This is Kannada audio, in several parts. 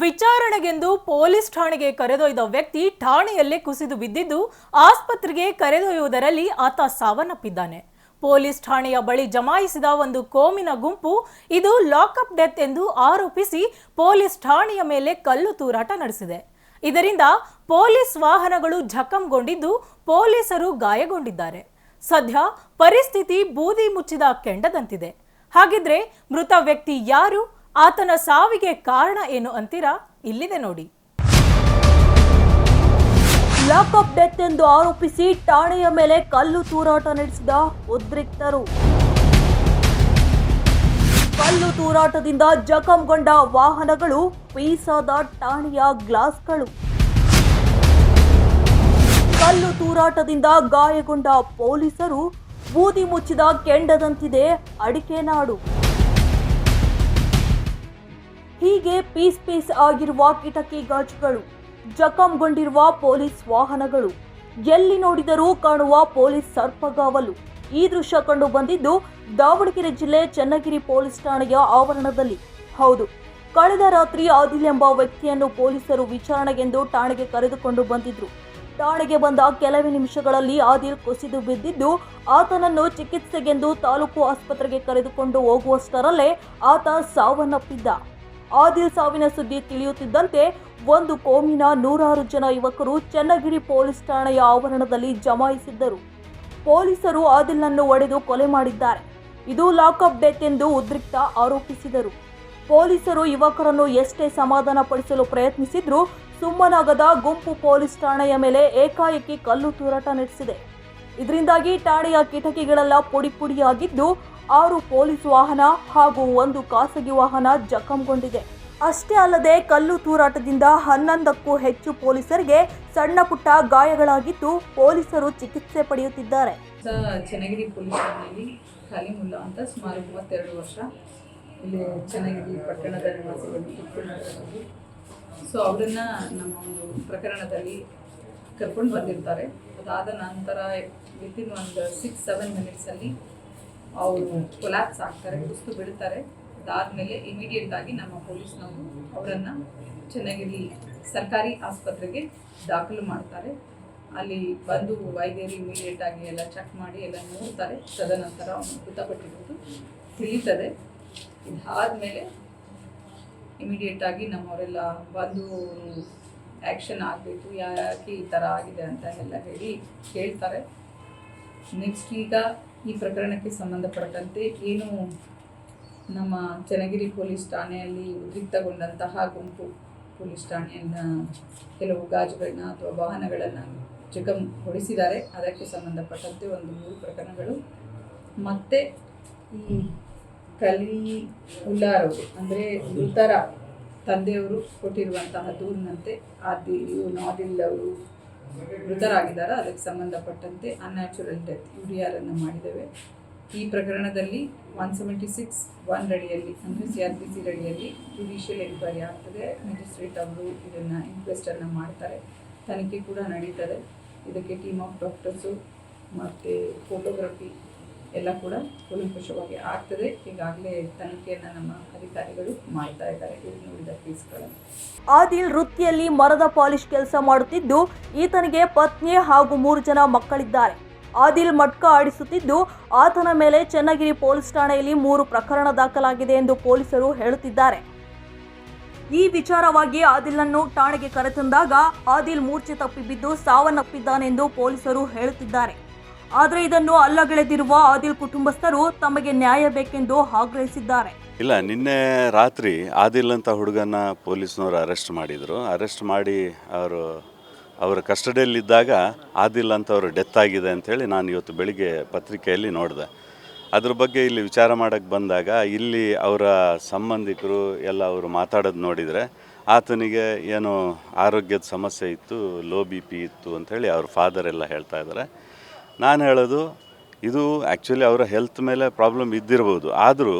ವಿಚಾರಣೆಗೆಂದು ಪೊಲೀಸ್ ಠಾಣೆಗೆ ಕರೆದೊಯ್ದ ವ್ಯಕ್ತಿ ಠಾಣೆಯಲ್ಲೇ ಕುಸಿದು ಬಿದ್ದಿದ್ದು ಆಸ್ಪತ್ರೆಗೆ ಕರೆದೊಯ್ಯುವುದರಲ್ಲಿ ಆತ ಸಾವನ್ನಪ್ಪಿದ್ದಾನೆ. ಪೊಲೀಸ್ ಠಾಣೆಯ ಬಳಿ ಜಮಾಯಿಸಿದ ಒಂದು ಕೋಮಿನ ಗುಂಪು ಇದು ಲಾಕಪ್ ಡೆತ್ ಎಂದು ಆರೋಪಿಸಿ ಪೊಲೀಸ್ ಠಾಣೆಯ ಮೇಲೆ ಕಲ್ಲು ತೂರಾಟ ನಡೆಸಿದೆ. ಇದರಿಂದ ಪೊಲೀಸ್ ವಾಹನಗಳು ಜಖಂಗೊಂಡಿದ್ದು ಪೊಲೀಸರು ಗಾಯಗೊಂಡಿದ್ದಾರೆ. ಸದ್ಯ ಪರಿಸ್ಥಿತಿ ಬೂದಿ ಮುಚ್ಚಿದ ಕೆಂಡದಂತಿದೆ. ಹಾಗಿದ್ರೆ ಮೃತ ವ್ಯಕ್ತಿ ಯಾರು? ಆತನ ಸಾವಿಗೆ ಕಾರಣ ಏನು ಅಂತೀರಾ? ಇಲ್ಲಿದೆ ನೋಡಿ. ಲಾಕಪ್ ಡೆತ್ ಎಂದು ಆರೋಪಿಸಿ ಠಾಣೆಯ ಮೇಲೆ ಕಲ್ಲು ತೂರಾಟ ನಡೆಸಿದ ಉದ್ರಿಕ್ತರು. ಕಲ್ಲು ತೂರಾಟದಿಂದ ಜಖಂಗೊಂಡ ವಾಹನಗಳು ಪೀಸಾದ ಠಾಣೆಯ ಗ್ಲಾಸ್ಗಳು. ಕಲ್ಲು ತೂರಾಟದಿಂದ ಗಾಯಗೊಂಡ ಪೊಲೀಸರು ಬೂದಿ ಮುಚ್ಚಿದ ಕೆಂಡದಂತಿದೆ ಅಡಿಕೆನಾಡು. ಹೀಗೆ ಪೀಸ್ ಪೀಸ್ ಆಗಿರುವ ಕಿಟಕಿ ಗಾಜುಗಳು, ಜಖಂಗೊಂಡಿರುವ ಪೊಲೀಸ್ ವಾಹನಗಳು, ಎಲ್ಲಿ ನೋಡಿದರೂ ಕಾಣುವ ಪೊಲೀಸ್ ಸರ್ಪಗಾವಲು. ಈ ದೃಶ್ಯ ಕಂಡು ಬಂದಿದ್ದು, ದಾವಣಗೆರೆ ಜಿಲ್ಲೆ ಚನ್ನಗಿರಿ ಪೊಲೀಸ್ ಠಾಣೆಯ ಆವರಣದಲ್ಲಿ. ಹೌದು, ಕಳೆದ ರಾತ್ರಿ ಆದಿಲ್ ಎಂಬ ವ್ಯಕ್ತಿಯನ್ನು ಪೊಲೀಸರು ವಿಚಾರಣೆಗೆಂದು ಠಾಣೆಗೆ ಕರೆದುಕೊಂಡು ಬಂದಿದ್ರು. ಠಾಣೆಗೆ ಬಂದ ಕೆಲವೇ ನಿಮಿಷಗಳಲ್ಲಿ ಆದಿಲ್ ಕುಸಿದು ಬಿದ್ದಿದ್ದು, ಆತನನ್ನು ಚಿಕಿತ್ಸೆಗೆಂದು ತಾಲೂಕು ಆಸ್ಪತ್ರೆಗೆ ಕರೆದುಕೊಂಡು ಹೋಗುವಷ್ಟರಲ್ಲೇ ಆತ ಸಾವನ್ನಪ್ಪಿದ್ದ. ಆದಿಲ್ ಸಾವಿನ ಸುದ್ದಿ ತಿಳಿಯುತ್ತಿದ್ದಂತೆ ಒಂದು ಕೋಮಿನ ನೂರಾರು ಜನ ಯುವಕರು ಚನ್ನಗಿರಿ ಪೊಲೀಸ್ ಠಾಣೆಯ ಆವರಣದಲ್ಲಿ ಜಮಾಯಿಸಿದ್ದರು. ಪೊಲೀಸರು ಆದಿಲ್ನನ್ನು ಒಡೆದು ಕೊಲೆ ಮಾಡಿದ್ದಾರೆ. ಇದು ಲಾಕಪ್ ಡೆತ್ ಎಂದು ಉದ್ರಿಕ್ತ ಆರೋಪಿಸಿದರು. ಪೊಲೀಸರು ಯುವಕರನ್ನು ಎಷ್ಟೇ ಸಮಾಧಾನ ಪಡಿಸಲು ಪ್ರಯತ್ನಿಸಿದ್ರೂ ಸುಮ್ಮನಾಗದ ಗುಂಪು ಪೊಲೀಸ್ ಠಾಣೆಯ ಮೇಲೆ ಏಕಾಏಕಿ ಕಲ್ಲು ತೂರಾಟ ನಡೆಸಿದೆ. ಇದರಿಂದಾಗಿ ಠಾಣೆಯ ಕಿಟಕಿಗಳೆಲ್ಲ ಪುಡಿ ಪುಡಿಯಾಗಿದ್ದು ಆರು ಪೊಲೀಸ್ ವಾಹನ ಹಾಗೂ ಒಂದು ಖಾಸಗಿ ವಾಹನ ಜಖಂಗೊಂಡಿದೆ. ಅಷ್ಟೇ ಅಲ್ಲದೆ ಕಲ್ಲು ತೂರಾಟದಿಂದ ಹನ್ನೊಂದಕ್ಕೂ ಹೆಚ್ಚು ಪೊಲೀಸರಿಗೆ ಸಣ್ಣ ಪುಟ್ಟ ಗಾಯಗಳಾಗಿದ್ದು ಪೊಲೀಸರು ಚಿಕಿತ್ಸೆ ಪಡೆಯುತ್ತಿದ್ದಾರೆ. ಚನ್ನಗಿರಿ ಪೊಲೀಸ್ ಠಾಣೆಯಲ್ಲಿ ಖಾಲಿಮುಲ್ಲಾ ಅಂತ ಸುಮಾರು ಮೂವತ್ತೆರಡು ವರ್ಷ ಇಲ್ಲಿ ಚನ್ನಗಿರಿ ಪಟ್ಟಣದ ನಿವಾಸಿಗಳು ಸೊ ಅವರನ್ನು ನಮ್ಮ ಒಂದು ಪ್ರಕರಣದಲ್ಲಿ ಕರ್ಕೊಂಡು ಬಂದಿರ್ತಾರೆ. ಅದಾದ ನಂತರ ವಿತಿನ್ ಒಂದು ಸಿಕ್ಸ್ ಸೆವೆನ್ ಮಿನಿಟ್ಸಲ್ಲಿ ಅವರು ಕೊಲ್ಯಾಪ್ಸ್ ಆಗ್ತಾರೆ, ಕುಸ್ತು ಬಿಡ್ತಾರೆ ಅದಾದಮೇಲೆ ಇಮಿಡಿಯೇಟ್ ಆಗಿ ನಮ್ಮ ಪೊಲೀಸ್ನವರು ಅವರನ್ನು ಚೆನ್ನಾಗಿ ಸರ್ಕಾರಿ ಆಸ್ಪತ್ರೆಗೆ ದಾಖಲು ಮಾಡ್ತಾರೆ. ಅಲ್ಲಿ ಬಂದು ವೈದ್ಯರು ಇಮಿಡಿಯೇಟ್ ಆಗಿ ಎಲ್ಲ ಚೆಕ್ ಮಾಡಿ ಎಲ್ಲ ನೋಡ್ತಾರೆ. ತದನಂತರ ಅವನು ಮೃತಪಟ್ಟಿರೋದು ತಿಳಿತದೆ. ಇದಾದಮೇಲೆ ಇಮಿಡಿಯೇಟ್ ಆಗಿ ನಮ್ಮವರೆಲ್ಲ ಬಂದು ಆ್ಯಕ್ಷನ್ ಆಗಬೇಕು, ಯಾಕೆ ಈ ಥರ ಆಗಿದೆ ಅಂತ ಎಲ್ಲ ಹೇಳಿ ಕೇಳ್ತಾರೆ. ನೆಕ್ಸ್ಟ್ ಈಗ ಈ ಪ್ರಕರಣಕ್ಕೆ ಸಂಬಂಧಪಟ್ಟಂತೆ ಏನು ನಮ್ಮ ಚನ್ನಗಿರಿ ಪೊಲೀಸ್ ಠಾಣೆಯಲ್ಲಿ ಉದ್ರಿಕ್ತಗೊಂಡಂತಹ ಗುಂಪು ಪೊಲೀಸ್ ಠಾಣೆಯನ್ನು ಕೆಲವು ಗಾಜುಗಳನ್ನ ಅಥವಾ ವಾಹನಗಳನ್ನು ಜಖಂಗೊಳಿಸಿದ್ದಾರೆ ಅದಕ್ಕೆ ಸಂಬಂಧಪಟ್ಟಂತೆ ಒಂದು ಮೂರು ಪ್ರಕರಣಗಳು. ಮತ್ತು ಈ ಕಲಿ ಉಲ್ಲಾರವರು ಅಂದರೆ ಉತ್ತರ ತಂದೆಯವರು ಕೊಟ್ಟಿರುವಂತಹ ದೂರಿನಂತೆ ಆದಿ ನಾದಿಲ್ ಅವರು ಮೃತರಾಗಿದ್ದಾರೆ ಅದಕ್ಕೆ ಸಂಬಂಧಪಟ್ಟಂತೆ ಅನ್ಯಾಚುರಲ್ ಡೆತ್ ಯೂರಿಯಾಲನ್ನು ಮಾಡಿದ್ದೇವೆ. ಈ ಪ್ರಕರಣದಲ್ಲಿ ಒನ್ ಸೆವೆಂಟಿ ಸಿಕ್ಸ್ ಒನ್ ರಡಿಯಲ್ಲಿ ಅಂದರೆ ಸಿ ಆರ್ ಪಿ ಸಿ ರಡಿಯಲ್ಲಿ ಜುಡಿಷಿಯಲ್ ಎನ್ಕ್ವೈರಿ ಆಗ್ತದೆ. ಮ್ಯಾಜಿಸ್ಟ್ರೇಟ್ ಅವರು ಇದನ್ನು ಇನ್ಕ್ವೆಸ್ಟನ್ನು ಮಾಡ್ತಾರೆ. ತನಿಖೆ ಕೂಡ ನಡೀತದೆ. ಇದಕ್ಕೆ ಟೀಮ್ ಆಫ್ ಡಾಕ್ಟರ್ಸು ಮತ್ತು ಫೋಟೋಗ್ರಫಿ ಎಲ್ಲ ಕೂಡ ಕೂಲಂಕುಷವಾಗಿ ಆಗ್ತದೆ. ಈಗಾಗಲೇ ತನಿಖೆಯನ್ನು ನಮ್ಮ ಅಧಿಕಾರಿಗಳು ಮಾಡ್ತಾ ಇದ್ದಾರೆ. ಉಳಿದ ಕೇಸ್ಗಳನ್ನು. ಆದಿಲ್ ವೃತ್ತಿಯಲ್ಲಿ ಮರದ ಪಾಲಿಶ್ ಕೆಲಸ ಮಾಡುತ್ತಿದ್ದು, ಈತನಿಗೆ ಪತ್ನಿ ಹಾಗೂ ಮೂರು ಜನ ಮಕ್ಕಳಿದ್ದಾರೆ. ಆದಿಲ್ ಮಟ್ಕ ಆಡಿಸುತ್ತಿದ್ದು, ಆತನ ಮೇಲೆ ಚನ್ನಗಿರಿ ಪೊಲೀಸ್ ಠಾಣೆಯಲ್ಲಿ ಮೂರು ಪ್ರಕರಣ ದಾಖಲಾಗಿದೆ ಎಂದು ಪೊಲೀಸರು ಹೇಳುತ್ತಿದ್ದಾರೆ. ಈ ವಿಚಾರವಾಗಿ ಆದಿಲ್ನನ್ನು ಠಾಣೆಗೆ ಕರೆತಂದಾಗ, ಆದಿಲ್ ಮೂರ್ಛೆ ತಪ್ಪಿ ಬಿದ್ದು ಸಾವನ್ನಪ್ಪಿದ್ದಾನೆಂದು ಪೊಲೀಸರು ಹೇಳುತ್ತಿದ್ದಾರೆ. ಆದರೆ ಇದನ್ನು ಅಲ್ಲಗಳೆದಿರುವ ಆದಿಲ್ ಕುಟುಂಬಸ್ಥರು ತಮಗೆ ನ್ಯಾಯ ಬೇಕೆಂದು ಆಗ್ರಹಿಸಿದ್ದಾರೆ. ಇಲ್ಲ, ನಿನ್ನೆ ರಾತ್ರಿ ಆದಿಲ್ ಅಂತ ಹುಡುಗನ ಪೊಲೀಸ್ನವರು ಅರೆಸ್ಟ್ ಮಾಡಿದರು. ಅರೆಸ್ಟ್ ಮಾಡಿ ಅವರು, ಅವರ ಕಸ್ಟಡಿಯಲ್ಲಿದ್ದಾಗ ಆದಿಲ್ ಅಂತ ಅವರು ಡೆತ್ ಆಗಿದೆ ಅಂಥೇಳಿ ನಾನು ಇವತ್ತು ಬೆಳಿಗ್ಗೆ ಪತ್ರಿಕೆಯಲ್ಲಿ ನೋಡಿದೆ. ಅದ್ರ ಬಗ್ಗೆ ಇಲ್ಲಿ ವಿಚಾರ ಮಾಡೋಕ್ಕೆ ಬಂದಾಗ ಇಲ್ಲಿ ಅವರ ಸಂಬಂಧಿಕರು ಎಲ್ಲ ಅವರು ಮಾತಾಡೋದು ನೋಡಿದರೆ ಆತನಿಗೆ ಏನು ಆರೋಗ್ಯದ ಸಮಸ್ಯೆ ಇತ್ತು, ಲೋ ಬಿ ಪಿ ಇತ್ತು ಅಂಥೇಳಿ ಅವ್ರ ಫಾದರ್ ಎಲ್ಲ ಹೇಳ್ತಾ ಇದ್ದಾರೆ. ನಾನು ಹೇಳೋದು, ಇದು ಆ್ಯಕ್ಚುಲಿ ಅವರ ಹೆಲ್ತ್ ಮೇಲೆ ಪ್ರಾಬ್ಲಮ್ ಇದ್ದಿರ್ಬೋದು. ಆದರೂ,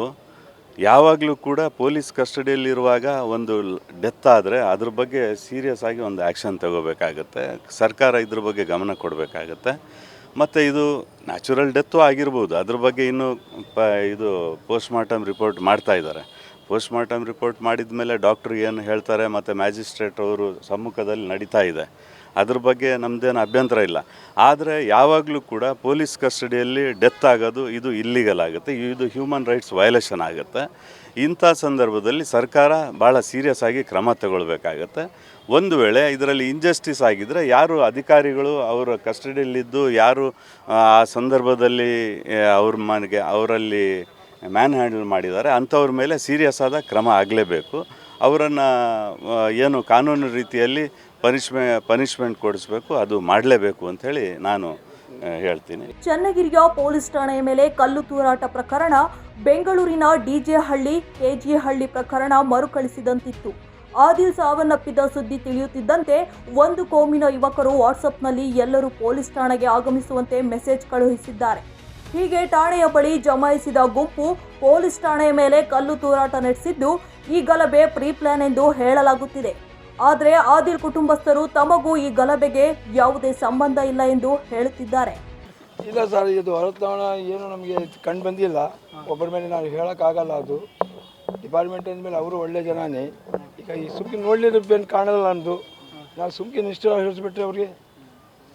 ಯಾವಾಗಲೂ ಕೂಡ ಪೊಲೀಸ್ ಕಸ್ಟಡಿಯಲ್ಲಿರುವಾಗ ಒಂದು ಡೆತ್ ಆದರೆ ಅದ್ರ ಬಗ್ಗೆ ಸೀರಿಯಸ್ ಆಗಿ ಒಂದು ಆ್ಯಕ್ಷನ್ ತಗೋಬೇಕಾಗತ್ತೆ. ಸರ್ಕಾರ ಇದ್ರ ಬಗ್ಗೆ ಗಮನ ಕೊಡಬೇಕಾಗತ್ತೆ. ಮತ್ತು ಇದು ನ್ಯಾಚುರಲ್ ಡೆತ್ತು ಆಗಿರ್ಬೋದು. ಅದ್ರ ಬಗ್ಗೆ ಇನ್ನೂ ಪ, ಇದು ಪೋಸ್ಟ್ ಮಾರ್ಟಮ್ ರಿಪೋರ್ಟ್ ಮಾಡ್ತಾ ಇದ್ದಾರೆ. ಪೋಸ್ಟ್ ಮಾರ್ಟಮ್ ರಿಪೋರ್ಟ್ ಮಾಡಿದ ಮೇಲೆ ಡಾಕ್ಟ್ರು ಏನು ಹೇಳ್ತಾರೆ, ಮತ್ತು ಮ್ಯಾಜಿಸ್ಟ್ರೇಟ್ ಅವರು ಸಮ್ಮುಖದಲ್ಲಿ ನಡೀತಾ ಇದೆ. ಅದ್ರ ಬಗ್ಗೆ ನಮ್ಮದೇನು ಅಭ್ಯಂತರ ಇಲ್ಲ. ಆದರೆ ಯಾವಾಗಲೂ ಕೂಡ ಪೊಲೀಸ್ ಕಸ್ಟಡಿಯಲ್ಲಿ ಡೆತ್ ಆಗೋದು ಇದು ಇಲ್ಲಿಗಲ್ ಆಗುತ್ತೆ. ಇದು ಹ್ಯೂಮನ್ ರೈಟ್ಸ್ ವಯಲೇಷನ್ ಆಗುತ್ತೆ. ಇಂಥ ಸಂದರ್ಭದಲ್ಲಿ ಸರ್ಕಾರ ಭಾಳ ಸೀರಿಯಸ್ ಆಗಿ ಕ್ರಮ ತಗೊಳ್ಬೇಕಾಗತ್ತೆ. ಒಂದು ವೇಳೆ ಇದರಲ್ಲಿ ಇಂಜಸ್ಟಿಸ್ ಆಗಿದ್ದರೆ ಯಾರು ಅಧಿಕಾರಿಗಳು ಅವರ ಕಸ್ಟಡಿಯಲ್ಲಿದ್ದು ಯಾರು, ಆ ಸಂದರ್ಭದಲ್ಲಿ ಅವ್ರ ಮನೆಗೆ, ಅವರಲ್ಲಿ ಮ್ಯಾನ್ ಹ್ಯಾಂಡಲ್ ಮಾಡಿದ್ದಾರೆ, ಅಂಥವ್ರ ಮೇಲೆ ಸೀರಿಯಸ್ ಆದ ಕ್ರಮ ಆಗಲೇಬೇಕು. ಅವರನ್ನು ಏನು ಕಾನೂನು ರೀತಿಯಲ್ಲಿ ಪನಿಷ್ಮೆ ಪನಿಷ್ಮೆಂಟ್ ಕೊಡಿಸ್ಬೇಕು, ಅದು ಮಾಡಲೇಬೇಕು ಅಂಥೇಳಿ ನಾನು ಹೇಳ್ತೀನಿ. ಚನ್ನಗಿರಿಯ ಪೊಲೀಸ್ ಠಾಣೆಯ ಮೇಲೆ ಕಲ್ಲು ತೂರಾಟ ಪ್ರಕರಣ, ಬೆಂಗಳೂರಿನ ಡಿಜೆ ಹಳ್ಳಿ ಕೆಜಿ ಹಳ್ಳಿ ಪ್ರಕರಣ ಮರುಕಳಿಸಿದಂತಿತ್ತು. ಆದಿಲ್ ಸಾವನ್ನಪ್ಪಿದ ಸುದ್ದಿ ತಿಳಿಯುತ್ತಿದ್ದಂತೆ, ಒಂದು ಕೋಮಿನ ಯುವಕರು ವಾಟ್ಸಪ್ನಲ್ಲಿ ಎಲ್ಲರೂ ಪೊಲೀಸ್ ಠಾಣೆಗೆ ಆಗಮಿಸುವಂತೆ ಮೆಸೇಜ್ ಕಳುಹಿಸಿದ್ದಾರೆ. ಹೀಗೆ ಠಾಣೆಯ ಬಳಿ ಜಮಾಯಿಸಿದ ಗುಂಪು ಪೊಲೀಸ್ ಠಾಣೆಯ ಮೇಲೆ ಕಲ್ಲು ತೂರಾಟ ನಡೆಸಿದ್ದು ಈ ಗಲಭೆ ಪ್ರೀ ಪ್ಲಾನ್ ಎಂದು ಹೇಳಲಾಗುತ್ತಿದೆ. ಆದರೆ ಆದಿಲ್ ಕುಟುಂಬಸ್ಥರು ತಮಗೂ ಈ ಗಲಭೆಗೆ ಯಾವುದೇ ಸಂಬಂಧ ಇಲ್ಲ ಎಂದು ಹೇಳುತ್ತಿದ್ದಾರೆ. ಇಲ್ಲ ಸರ್ ಇದು ಹೊರತಾವಣ ಏನು ನಮಗೆ ಕಂಡು ಬಂದಿಲ್ಲ. ಒಬ್ಬರ ಮೇಲೆ ನಾನು ಹೇಳೋಕ್ಕಾಗಲ್ಲ ಅದು. ಡಿಪಾರ್ಟ್ಮೆಂಟ್ ಅಂದಮೇಲೆ ಅವರು ಒಳ್ಳೆ ಜನನೇ. ಈಗ ಈ ಸುಮ್ಕೆ ನೋಡಲಿದ್ದು ಬೆನ್ನು ಕಾಣಲ್ಲ ನಮ್ಮದು ನಾವು ಸುಮ್ಕೆ ನಿಷ್ಠ ಹೇಳಿಸ್ಬಿಟ್ರೆ ಅವ್ರಿಗೆ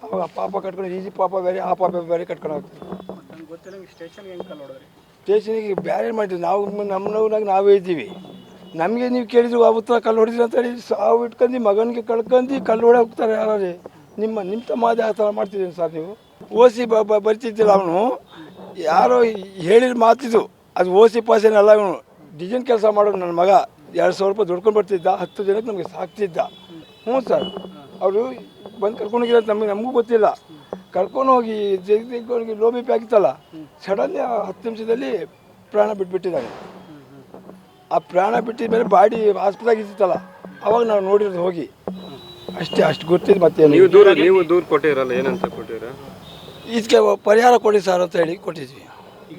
ಅವಾಗ ಪಾಪ ಕಟ್ಕೊಂಡು ಈಜಿ ಪಾಪ ಬೇರೆ ಆ ಪಾಪ ಬೇರೆ ಕಟ್ಕೊಂಡು ಹೋಗ್ತೀವಿ ಸ್ಟೇಷನಿಗೆ ಬೇರೆ ಮಾಡ್ತೀವಿ ನಾವು ನಮ್ಮನವ್ರಾಗ ನಾವೇ ಇದ್ದೀವಿ. ನಮಗೆ ನೀವು ಕೇಳಿದ್ರು ಆ ಉತ್ತರ ಕಲ್ಲು ಹೊಡೆದ್ರಿ ಅಂತ ಹೇಳಿ ಸಾವು ಇಟ್ಕೊಂಡು ಮಗನಿಗೆ ಕಳ್ಕೊಂಡು ಕಲ್ಲು ಹೊಡೆ ಹೋಗ್ತಾರೆ ಯಾರೇ ನಿಮ್ಮ ನಿಮ್ಮ ತಮ್ಮದೇ ಆ ಥರ ಮಾಡ್ತಿದ್ದೀನಿ ಸರ್ ನೀವು. ಓಸಿ ಬ ಬರ್ತಿದ್ದಿಲ್ಲ ಅವನು. ಯಾರೋ ಹೇಳಿದ ಮಾತಿದು, ಅದು ಓಸಿ ಪಾಸೇನಲ್ಲ ಅವನು ಡಿಸೈನ್ ಕೆಲಸ ಮಾಡೋನು ನನ್ನ ಮಗ. ಎರಡು ಸಾವಿರ ರೂಪಾಯಿ ದುಡ್ಕೊಂಡು ಬರ್ತಿದ್ದ, ಹತ್ತು ಜನಕ್ಕೆ ನಮಗೆ ಸಾಕ್ತಿದ್ದ. ಹ್ಞೂ ಸರ್. ಅವರು ಬಂದು ಕರ್ಕೊಂಡು ಹೋಗಿರೋ ನಮಗೆ, ನಮಗೂ ಗೊತ್ತಿಲ್ಲ. ಕರ್ಕೊಂಡು ಹೋಗಿ ಜಗ್ಗಿ ಲೋಬಿ ಪ್ಯಾಕಿತ್ತಲ್ಲ ಸಡನ್ಲಿ ಹತ್ತು ನಿಮಿಷದಲ್ಲಿ ಪ್ರಾಣ ಬಿಟ್ಬಿಟ್ಟಿದ್ದಾನೆ ಆ ಪ್ರಾಣ ಬಿಟ್ಟಿದ ಮೇಲೆ ಬಾಡಿ ಆಸ್ಪತ್ರೆಗೆ ಇರ್ತಿತ್ತಲ್ಲ ಅವಾಗ ನಾವು ನೋಡಿರೋದು ಹೋಗಿ. ಅಷ್ಟೇ ಅಷ್ಟು ಗೊತ್ತಿದ್ದು ಮತ್ತೆ ನೀವು ದೂರ ನೀವು ದೂರ ಕೊಟ್ಟಿರಲ್ಲ ಏನಂತ ಕೊಟ್ಟಿರ? ಇದಕ್ಕೆ ಪರಿಹಾರ ಕೊಡಿ ಸರ್ ಅಂತ ಹೇಳಿ ಕೊಟ್ಟಿದ್ವಿ.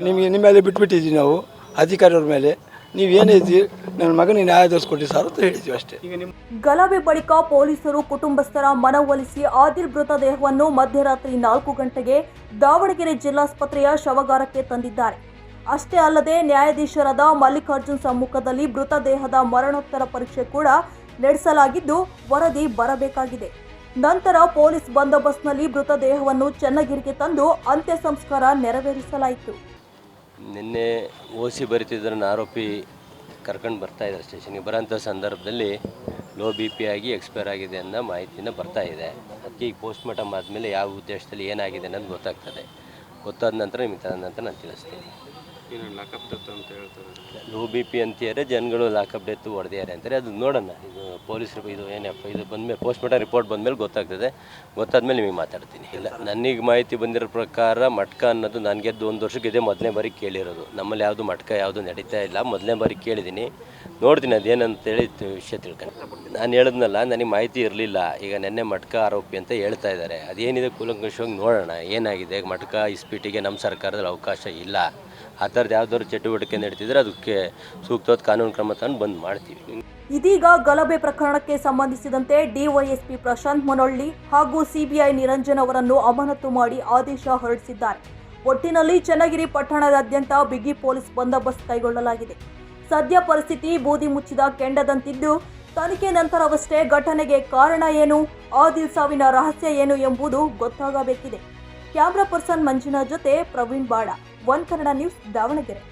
ನಿಮಗೆ ನಿಮ್ಮ ಮೇಲೆ ಬಿಟ್ಬಿಟ್ಟಿದ್ವಿ ನಾವು ಅಧಿಕಾರಿಯವ್ರ ಮೇಲೆ. ನೀವು ಏನಿದ್ದೀರಿ ನನ್ನ ಮಗನಿಗೆ ನ್ಯಾಯ ದೊರಸ್ಕೊಡಿ ಸರ್ ಅಂತ ಹೇಳಿದ್ವಿ ಅಷ್ಟೇ. ಗಲಭೆ ಬಳಿಕ ಪೊಲೀಸರು ಕುಟುಂಬಸ್ಥರ ಮನವೊಲಿಸಿ ಆದಿಲ್ ಮೃತದೇಹವನ್ನು ಮಧ್ಯರಾತ್ರಿ ನಾಲ್ಕು ಗಂಟೆಗೆ ದಾವಣಗೆರೆ ಜಿಲ್ಲಾಸ್ಪತ್ರೆಯ ಶವಗಾರಕ್ಕೆ ತಂದಿದ್ದಾರೆ. ಅಷ್ಟೇ ಅಲ್ಲದೆ ನ್ಯಾಯಾಧೀಶರಾದ ಮಲ್ಲಿಕಾರ್ಜುನ್ ಸಮ್ಮುಖದಲ್ಲಿ ಮೃತದೇಹದ ಮರಣೋತ್ತರ ಪರೀಕ್ಷೆ ಕೂಡ ನಡೆಸಲಾಗಿದ್ದು ವರದಿ ಬರಬೇಕಾಗಿದೆ. ನಂತರ ಪೊಲೀಸ್ ಬಂದೋಬಸ್ತ್ನಲ್ಲಿ ಮೃತದೇಹವನ್ನು ಚನ್ನಗಿರಿಗೆ ತಂದು ಅಂತ್ಯ ಸಂಸ್ಕಾರ ನೆರವೇರಿಸಲಾಯಿತು. ನಿನ್ನೆ ಓಸಿ ಬರಿತಿದ್ರನ್ನ ಆರೋಪಿ ಕರ್ಕೊಂಡು ಬರ್ತಾ ಇದ್ದಾರೆ ಸ್ಟೇಷನ್ಗೆ. ಬರೋಂಥ ಸಂದರ್ಭದಲ್ಲಿ ಲೋ ಬಿ ಪಿ ಆಗಿ ಎಕ್ಸ್ಪೈರ್ ಆಗಿದೆ ಅನ್ನೋ ಮಾಹಿತಿನ ಬರ್ತಾ ಇದೆ. ಅದಕ್ಕೆ ಈಗ ಪೋಸ್ಟ್ ಮಾರ್ಟಮ್ ಆದಮೇಲೆ ಯಾವ ಉದ್ದೇಶದಲ್ಲಿ ಏನಾಗಿದೆ ಅನ್ನೋದು ಗೊತ್ತಾಗ್ತದೆ. ಗೊತ್ತಾದ ನಂತರ ನಿಮಗೆ ತದನಂತರ ನಾನು ತಿಳಿಸ್ತೀನಿ. ಲಾಕಪ್ ಅಂತ ಹೇಳ್ತಾರೆ? ಲೋ ಬಿ ಪಿ ಅಂತಿದ್ದಾರೆ ಜನಗಳು ಲಾಕಪ್ ಡೆತ್ ಹೊಡೆದಿದ್ದಾರೆ ಅಂತಾರೆ. ಅದು ನೋಡೋಣ. ಇದು ಪೊಲೀಸರು ಇದು ಏನಪ್ಪ ಇದು ಬಂದಮೇಲೆ ಪೋಸ್ಟ್ ಮಾರ್ಟಮ್ ರಿಪೋರ್ಟ್ ಬಂದಮೇಲೆ ಗೊತ್ತಾಗ್ತದೆ. ಗೊತ್ತಾದ್ಮೇಲೆ ನಿಮಗೆ ಮಾತಾಡ್ತೀನಿ. ಇಲ್ಲ ನನಗೆ ಮಾಹಿತಿ ಬಂದಿರೋ ಪ್ರಕಾರ ಮಟ್ಕ ಅನ್ನೋದು ನನಗೆ ಗೆದ್ದು ಒಂದು ವರ್ಷಕ್ಕೆ ಇದೇ. ಮೊದಲನೇ ಬಾರಿ ಕೇಳಿರೋದು. ನಮ್ಮಲ್ಲಿ ಯಾವುದು ಮಟ್ಕ, ಯಾವುದು ನಡೀತಾ ಇಲ್ಲ. ಮೊದಲನೇ ಬಾರಿ ಕೇಳಿದ್ದೀನಿ. ನೋಡ್ತೀನಿ ಅದೇನಂತೇಳಿ ವಿಷಯ ತಿಳ್ಕೊಂಡು. ನಾನು ಹೇಳಿದ್ನಲ್ಲ, ನನಗೆ ಮಾಹಿತಿ ಇರಲಿಲ್ಲ. ಈಗ ನೆನ್ನೆ ಮಟ್ಕ ಆರೋಪಿ ಅಂತ ಹೇಳ್ತಾ ಇದ್ದಾರೆ. ಅದೇನಿದೆ ಕೂಲಂಕಷವಾಗಿ ನೋಡೋಣ. ಏನಾಗಿದೆ? ಮಟ್ಕ ಇಸ್ಪೀಟಿಗೆ ನಮ್ಮ ಸರ್ಕಾರದಲ್ಲಿ ಅವಕಾಶ ಇಲ್ಲ. ಆ ಥರದ್ದು ಯಾವ್ದಾದ್ರು ಚಟುವಟಿಕೆ ನಡೀತಿದ್ರೆ ಅದಕ್ಕೆ ಸೂಕ್ತವಾದ ಕಾನೂನು ಕ್ರಮ ತಂದು ಬಂದ್ ಮಾಡ್ತೀವಿ. ಇದೀಗ ಗಲಭೆ ಪ್ರಕರಣಕ್ಕೆ ಸಂಬಂಧಿಸಿದಂತೆ ಡಿವೈಎಸ್ಪಿ ಪ್ರಶಾಂತ್ ಮನೊಳ್ಳಿ ಹಾಗೂ ಸಿಬಿಐ ನಿರಂಜನ್ ಅವರನ್ನು ಅಮಾನತು ಮಾಡಿ ಆದೇಶ ಹೊರಡಿಸಿದ್ದಾರೆ. ಒಟ್ಟಿನಲ್ಲಿ ಚನ್ನಗಿರಿ ಪಟ್ಟಣದಾದ್ಯಂತ ಬಿಗಿ ಪೊಲೀಸ್ ಬಂದೋಬಸ್ತ್ ಕೈಗೊಳ್ಳಲಾಗಿದೆ. ಸದ್ಯ ಪರಿಸ್ಥಿತಿ ಬೂದಿ ಮುಚ್ಚಿದ ಕೆಂಡದಂತಿದ್ದು, ತನಿಖೆ ನಂತರವಷ್ಟೇ ಘಟನೆಗೆ ಕಾರಣ ಏನು ಆದಿಲ್ ಸಾವಿನ ರಹಸ್ಯ ಏನು ಎಂಬುದು ಗೊತ್ತಾಗಬೇಕಿದೆ. ಕ್ಯಾಮ್ರಾ ಪರ್ಸನ್ ಮಂಜುನಾ ಜೊತೆ ಪ್ರವೀಣ್ ಬಾಡ. One Kannada news Davanagere.